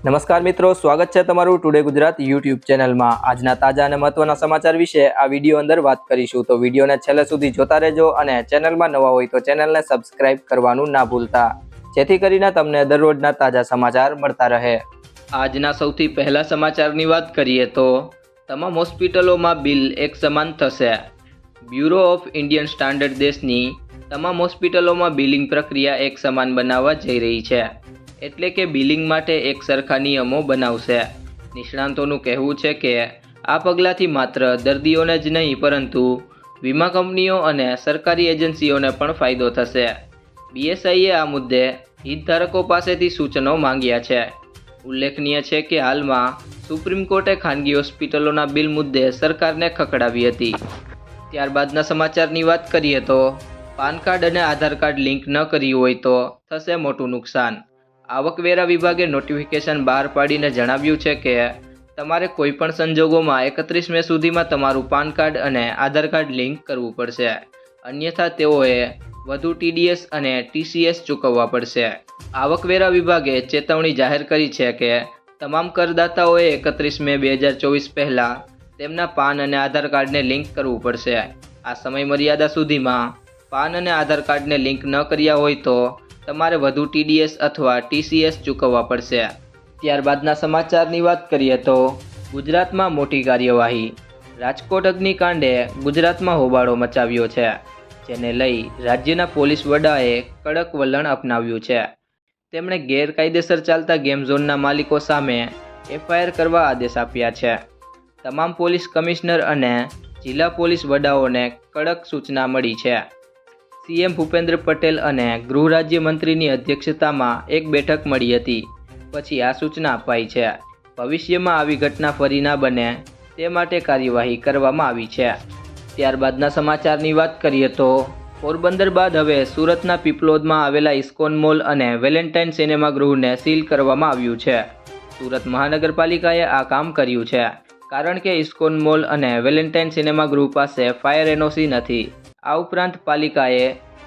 નમસ્કાર મિત્રો, સ્વાગત છે તમારું ટુડે ગુજરાત યુટ્યુબ ચેનલમાં. આજના તાજા અને મહત્વના સમાચાર વિશે આ વીડિયો અંદર વાત કરીશું. તો વિડીયોને છેલ્લે સુધી જોતા રહેજો અને ચેનલમાં નવા હોય તો ચેનલને સબસ્ક્રાઇબ કરવાનું ના ભૂલતા. જેથી કરીને તમને દરરોજના તાજા સમાચાર મળતા રહે. આજના સૌથી પહેલા સમાચારની વાત કરીએ તો, તમામ હોસ્પિટલોમાં બિલ એક સમાન થશે. બ્યુરો ઓફ ઇન્ડિયન સ્ટાન્ડર્ડ દેશની તમામ હોસ્પિટલોમાં બિલિંગ પ્રક્રિયા એક સમાન બનાવવા જઈ રહી છે. એટલે કે બિલિંગ માટે એક સરખા નિયમો બનાવશે. નિષ્ણાંતોનું કહેવું છે કે, આ પગલાંથી માત્ર દર્દીઓને જ નહીં, પરંતુ વીમા કંપનીઓ અને સરકારી એજન્સીઓને પણ ફાયદો થશે. બીએસઆઈએ આ મુદ્દે હિતધારકો પાસેથી સૂચનો માંગ્યા છે. ઉલ્લેખનીય છે કે હાલમાં સુપ્રીમ કોર્ટે ખાનગી હોસ્પિટલોના બિલ મુદ્દે સરકારને ખખડાવી હતી. ત્યારબાદના સમાચારની વાત કરીએ તો, પાન કાર્ડ અને આધાર કાર્ડ લિંક ન કર્યું હોય તો થશે મોટું નુકસાન. આવકવેરા વિભાગે નોટિફિકેશન બહાર પાડીને જણાવ્યું છે કે તમારે કોઈપણ સંજોગોમાં એકત્રીસ મે સુધીમાં તમારું પાન કાર્ડ અને આધાર કાર્ડ લિંક કરવું પડશે. અન્યથા તેઓએ વધુ ટીડીએસ અને ટીસીએસ ચૂકવવા પડશે. આવકવેરા વિભાગે ચેતવણી જાહેર કરી છે કે તમામ કરદાતાઓએ એકત્રીસ મે બે હજાર ચોવીસ પહેલાં તેમના પાન અને આધાર કાર્ડને લિંક કરવું પડશે. આ સમય મર્યાદા સુધીમાં પાન અને આધાર કાર્ડને લિંક ન કર્યા હોય તો તમારે વધુ ટીડીએસ અથવા ટીસીએસ ચૂકવવા પડશે. ત્યારબાદના સમાચારની વાત કરીએ તો, ગુજરાતમાં મોટી કાર્યવાહી. રાજકોટ અગ્નિકાંડે ગુજરાતમાં હોબાળો મચાવ્યો છે, જેને લઈ રાજ્યના પોલીસ વડાએ કડક વલણ અપનાવ્યું છે. તેમણે ગેરકાયદેસર ચાલતા ગેમ ઝોનના માલિકો સામે એફઆઈઆર કરવા આદેશ આપ્યા છે. તમામ પોલીસ કમિશનર અને જિલ્લા પોલીસ વડાઓને કડક સૂચના મળી છે. સીએમ ભૂપેન્દ્ર પટેલ અને ગૃહ રાજ્યમંત્રીની અધ્યક્ષતામાં એક બેઠક મળી હતી. પછી આ સૂચના અપાઈ છે. ભવિષ્યમાં આવી ઘટના ફરી ના બને તે માટે કાર્યવાહી કરવામાં આવી છે. ત્યારબાદના સમાચારની વાત કરીએ તો, પોરબંદર બાદ હવે સુરતના પીપલોદમાં આવેલા ઇસ્કોન મોલ અને વેલેન્ટાઇન સિનેમાગૃહને સીલ કરવામાં આવ્યું છે. સુરત મહાનગરપાલિકાએ આ કામ કર્યું છે. કારણ કે ઇસ્કોન મોલ અને વેલેન્ટાઇન સિનેમાગૃહ પાસે ફાયર એનઓસી નથી. આ ઉપરાંત પાલિકાએ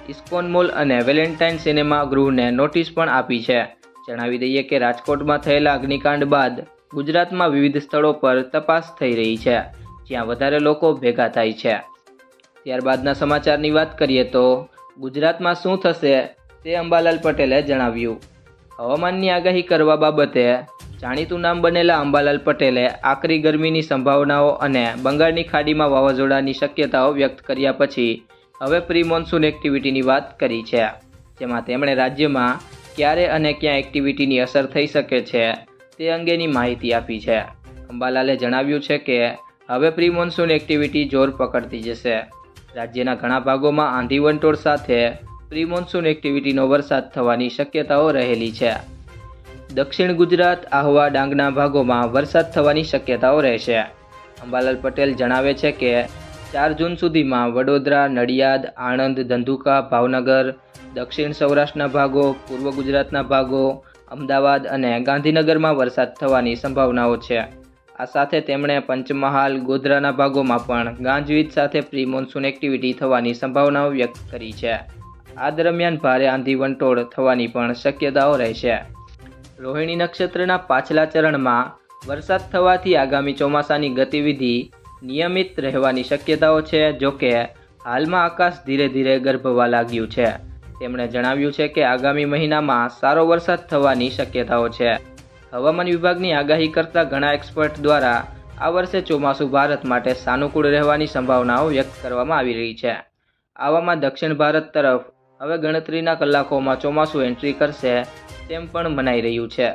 ઇસ્કોન મોલ અને વેલેન્ટાઇન સિનેમા ગૃહને નોટિસ પણ આપી છે. જણાવી દઈએ કે રાજકોટમાં થયેલા અગ્નિકાંડ બાદ ગુજરાતમાં વિવિધ સ્થળો પર તપાસ થઈ રહી છે, જ્યાં વધારે લોકો ભેગા થાય છે. ત્યારબાદના સમાચારની વાત કરીએ તો ગુજરાતમાં શું થશે તે અંબાલાલ પટેલે જણાવ્યું. હવામાનની આગાહી કરવા બાબતે જાણીતું નામ બનેલા અંબાલાલ પટેલે આકરી ગરમીની સંભાવનાઓ અને બંગાળની ખાડીમાં વાવાઝોડાની શક્યતાઓ વ્યક્ત કર્યા પછી હવે પ્રી મોન્સૂન એક્ટિવિટીની વાત કરી છે. જેમાં તેમણે રાજ્યમાં ક્યારે અને ક્યાં એક્ટિવિટીની અસર થઈ શકે છે તે અંગેની માહિતી આપી છે. અંબાલાલે જણાવ્યું છે કે હવે પ્રી મોન્સૂન એક્ટિવિટી જોર પકડતી જશે. રાજ્યના ઘણા ભાગોમાં આંધી વંટોળ સાથે પ્રી મોન્સૂન એક્ટિવિટીનો વરસાદ થવાની શક્યતાઓ રહેલી છે. દક્ષિણ ગુજરાત, આહવા, ડાંગના ભાગોમાં વરસાદ થવાની શક્યતાઓ રહેશે. અંબાલાલ પટેલ જણાવે છે કે, ચાર જૂન સુધીમાં વડોદરા, નડિયાદ, આણંદ, ધંધુકા, ભાવનગર, દક્ષિણ સૌરાષ્ટ્રના ભાગો, પૂર્વ ગુજરાતના ભાગો, અમદાવાદ અને ગાંધીનગરમાં વરસાદ થવાની સંભાવનાઓ છે. આ સાથે તેમણે પંચમહાલ, ગોધરાના ભાગોમાં પણ ગાંજવીજ સાથે પ્રી મોન્સૂન એક્ટિવિટી થવાની સંભાવનાઓ વ્યક્ત કરી છે. આ દરમિયાન ભારે આંધી વંટોળ થવાની પણ શક્યતાઓ રહેશે. રોહિણી નક્ષત્રના પાછલા ચરણમાં વરસાદ થવાથી આગામી ચોમાસાની ગતિવિધિ નિયમિત રહેવાની શક્યતાઓ છે જોકે હાલમાં આકાશ ધીરે ધીરે ગર્ભવા લાગ્યું છે. તેમણે જણાવ્યું છે કે આગામી મહિનામાં સારો વરસાદ થવાની શક્યતાઓ છે. હવામાન વિભાગની આગાહી કરતા ઘણા એક્સપર્ટ દ્વારા આ વર્ષે ચોમાસું ભારત માટે સાનુકૂળ રહેવાની સંભાવનાઓ વ્યક્ત કરવામાં આવી રહી છે. આવામાં દક્ષિણ ભારત તરફ હવે ગણતરીના કલાકોમાં ચોમાસું એન્ટ્રી કરશે તેમ પણ મનાઈ રહ્યું છે.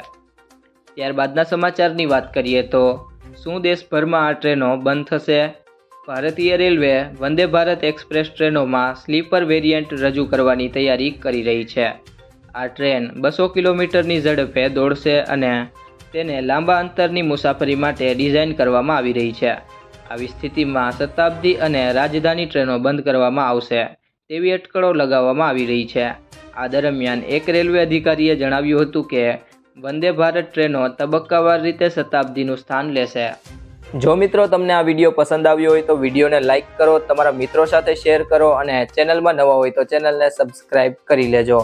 ત્યારબાદના સમાચારની વાત કરીએ તો શું દેશભરમાં આ ટ્રેનો બંધ થશે? ભારતીય રેલવે વંદે ભારત એક્સપ્રેસ ટ્રેનોમાં સ્લીપર વેરિયન્ટ રજૂ કરવાની તૈયારી કરી રહી છે. આ ટ્રેન બસો કિલોમીટરની ઝડપે દોડશે અને તેને લાંબા અંતરની મુસાફરી માટે ડિઝાઇન કરવામાં આવી રહી છે. આવી સ્થિતિમાં શતાબ્દી અને રાજધાની ટ્રેનો બંધ કરવામાં આવશે. તેવી અટકળો લગાવવામાં આવી રહી છે. આ દરમિયાન એક રેલવે અધિકારીએ જણાવ્યું હતું કે, વંદે ભારત ટ્રેનો તબક્કાવાર રીતે શતાબ્દીનું સ્થાન લેશે. જો મિત્રો તમને આ વીડિયો પસંદ આવ્યો હોય તો વિડીયોને લાઇક કરો, તમારા મિત્રો સાથે શેર કરો અને ચેનલમાં નવા હોય તો ચેનલને સબસ્ક્રાઈબ કરી લેજો.